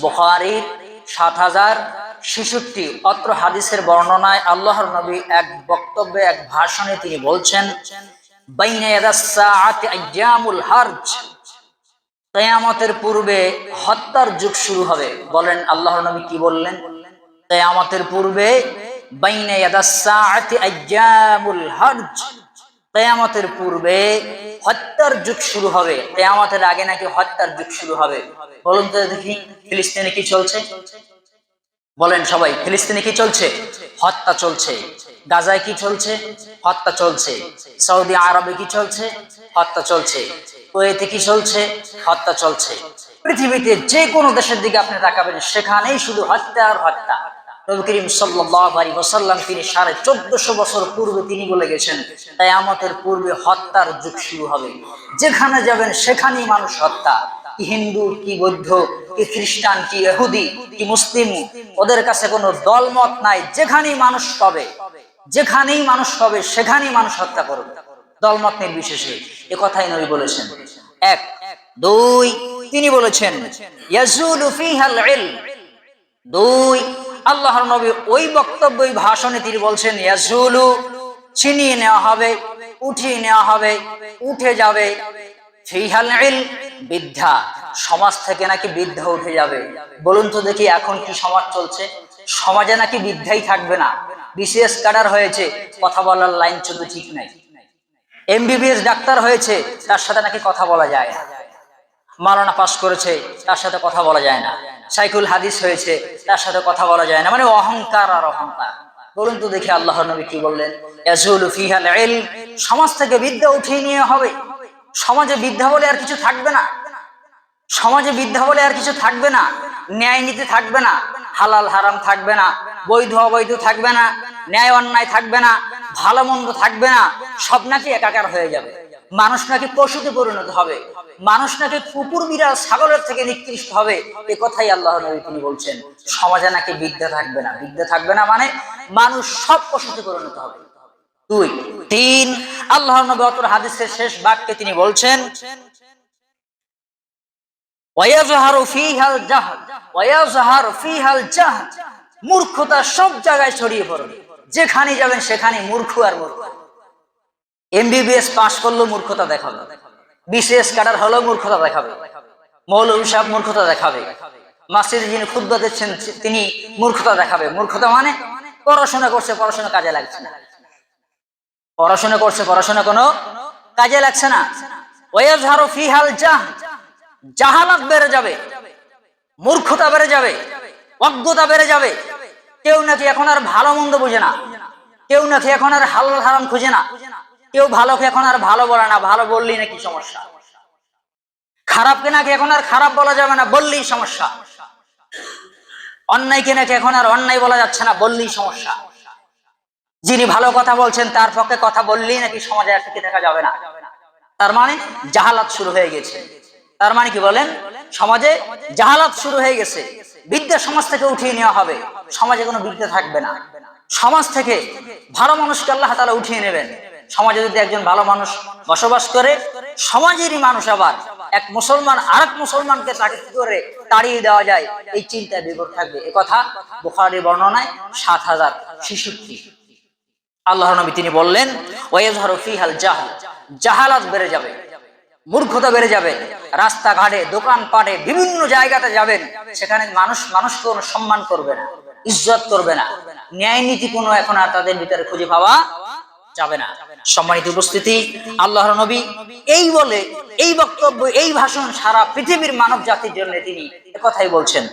বুখারীর সাত হাজার ছেষট্টি। অত্র হাদিসের বর্ণনায় আল্লাহর নবী এক বক্তব্যে, এক ভাষণে তিনি বলছেন কেয়ামতের পূর্বে হত্যার যুগ শুরু হবে। বলেন, আল্লাহর নবী কি বললেন? কেয়ামতের পূর্বে, বাইনা হারজ। কেয়ামতের পূর্বে হত্যার যুগ শুরু হবে। কেয়ামতের আগে নাকি হত্যার যুগ শুরু হবে। বলুন তো দেখি, ফিলিস্তিনে কি চলছে? বলেন সবাই, ফিলিস্তিনে কি চলছে? হত্যা চলছে। গাজায় কি চলছে? হত্যা চলছে। সৌদি আরবে কি চলছে? হত্যা চলছে। কুয়েতে কি চলছে? হত্যা চলছে। পৃথিবীতে যে কোনো দেশের দিকে আপনি তাকাবেন, সেখানেই শুধু হত্যা আর হত্যা। নবী করিম সাল্লাল্লাহু আলাইহি ওয়াসাল্লাম তিনি সাড়ে চোদ্দশো বছর পূর্বে তিনি বলে গেছেন তাই আমাদের পূর্বে হত্যার যুগ শুরু হবে। যেখানে যাবেন সেখানেই মানুষ হত্যা। কি হিন্দু, কি বৌদ্ধ, কি খ্রিস্টান, কি এহুদি কি মুসলিম, ওদের কাছে কোনো দলমত নাই। যেখানেই মানুষ পাবে, যেখানেই মানুষ পাবে, সেখানেই মানুষ হত্যা করবে। দলমত নির্বিশেষে। এ কথাই নবী বলেছেন। এক, দুই, তিনি বলেছেন দুই আল্লাহর নবী ওই বক্তব্য ওই ভাষণে তিনি বলছেন, ইয়াজুলু, ছিনিয়ে নেওয়া হবে, উঠিয়ে নেওয়া হবে, উঠে যাবে বিদ্যা। সমাজ থেকে নাকি বিদ্যা উঠে যাবে। বলুন তো দেখি এখন কি সমাজ চলছে। সমাজে নাকি বিদ্যাই থাকবে না। বিসিএস কাডার হয়েছে, কথা বলার লাইন শুধু ঠিক নাই। এমবিবিএস ডাক্তার হয়েছে, তার সাথে নাকি কথা বলা যায় না। মারানা পাস করেছে, তার সাথে কথা বলা যায় না। সাইকুল হাদিস হয়েছে, তার সাথে কথা বলা যায় না। মানে অহংকার আর অহংকার। বলুন তো দেখি আল্লাহ নবী কি বললেন? সমাজ থেকে বিদ্যা উঠিয়ে নিয়ে হবে। সমাজে বিদ্যা বলে আর কিছু থাকবে না। সমাজে বিদ্যা বলে আর কিছু থাকবে না। ন্যায় নীতি থাকবে না। হালাল হারাম থাকবে না। বৈধ অবৈধ থাকবে না। ন্যায় অন্যায় থাকবে না। ভালো মন্দ থাকবে না। সব নাকি একাকার হয়ে যাবে। মানুষ নাকি পশুতে পরিণত হবে? মানুষ নাকি কুকুর, বিড়াল, ছাগলের থেকে নিকৃষ্ট হবে? এ কথাই আল্লাহ নবী তিনি বলছেন। সমাজে নাকি বিদ্যা থাকবে না। বিদ্যা থাকবে না মানে মানুষ সব পশুতে পরিণত হবে। দুই, তিন, আল্লাহ নবী অতর হাদিসের শেষ বাক্যে তিনি বলছেন মূর্খতা সব জায়গায় ছড়িয়ে পড়বে। যেখানে যাবেন সেখানে মূর্খ আর মূর্খ। এমবিবিএস পাশ করল, মূর্খতা দেখাবে। বিসিএস কাডার হলেও মূর্খতা দেখাবে। মৌলভী সাহেব মূর্খতা দেখাবে। মাসিদে যিনি খুদ্ দিচ্ছেন, তিনি মূর্খতা দেখাবে। মূর্খতা মানে পড়াশোনা করছে, পড়াশোনা কাজে লাগছে না। পড়াশোনা করছে, পড়াশোনা কোনো কাজে লাগছে না। ওয়াজহারু ফিহাল জাহ, জাহালাত বেড়ে যাবে, মূর্খতা বেড়ে যাবে, অজ্ঞতা বেড়ে যাবে। কেউ নাকি এখন আর ভালো মন্দ বুঝে না। কেউ নাকি এখন আর হালাল হারাম খুঁজে না। কেউ ভালোকে এখন আর ভালো বলে না, ভালো বললেই নাকি সমস্যা। খারাপকে নাকি এখন আর খারাপ বলা যাবে না, বললেই সমস্যা। অন্যায়কে নাকি এখন আর অন্যায় বলা যাচ্ছে না, বললেই সমস্যা। যিনি ভালো কথা বলছেন, তার পক্ষে কথা বললেই নাকি সমাজে আর টিকে থাকা যাবে না। তার মানে জাহালাত শুরু হয়ে গেছে। তার মানে কি বলেন? সমাজে জাহালাত শুরু হয়ে গেছে। বিদ্যা সমাজ থেকে উঠিয়ে নেওয়া হবে। সমাজে কোনো বিদ্যা থাকবে না। সমাজ থেকে ভালো মানুষকে আল্লাহ তালা উঠিয়ে নেবেন। সমাজে যদি একজন ভালো মানুষ বসবাস করে, সমাজেরই মানুষ আবার এক মুসলমান আর এক মুসলমানকে তাকে কি করে তাড়িয়ে দেওয়া যায়? এই চিন্তায় বিপদ থাকবে। এ কথা বুখারি বর্ণনায় সাত হাজার ছেষট্টি। আল্লাহ নবী তিনি বললেন ফিহাল জাহাল জাহালাত বেড়ে যাবে, মূর্খতা বেড়ে যাবে, রাস্তাঘাটে, দোকানপাটে, বিভিন্ন জায়গাতে যাবেন, সেখানে মানুষ, মানুষকে সম্মান করবে না, ইজ্জত করবে না। ন্যায় নীতি কোনো এখন আর তাদের ভিতরে খুঁজে পাওয়া যাবে না। সম্মানিত উপস্থিতি, আল্লাহর নবী এই বলে, এই বক্তব্য, এই ভাষণ সারা পৃথিবীর মানব জাতির জন্য তিনি কথাই বলছেন।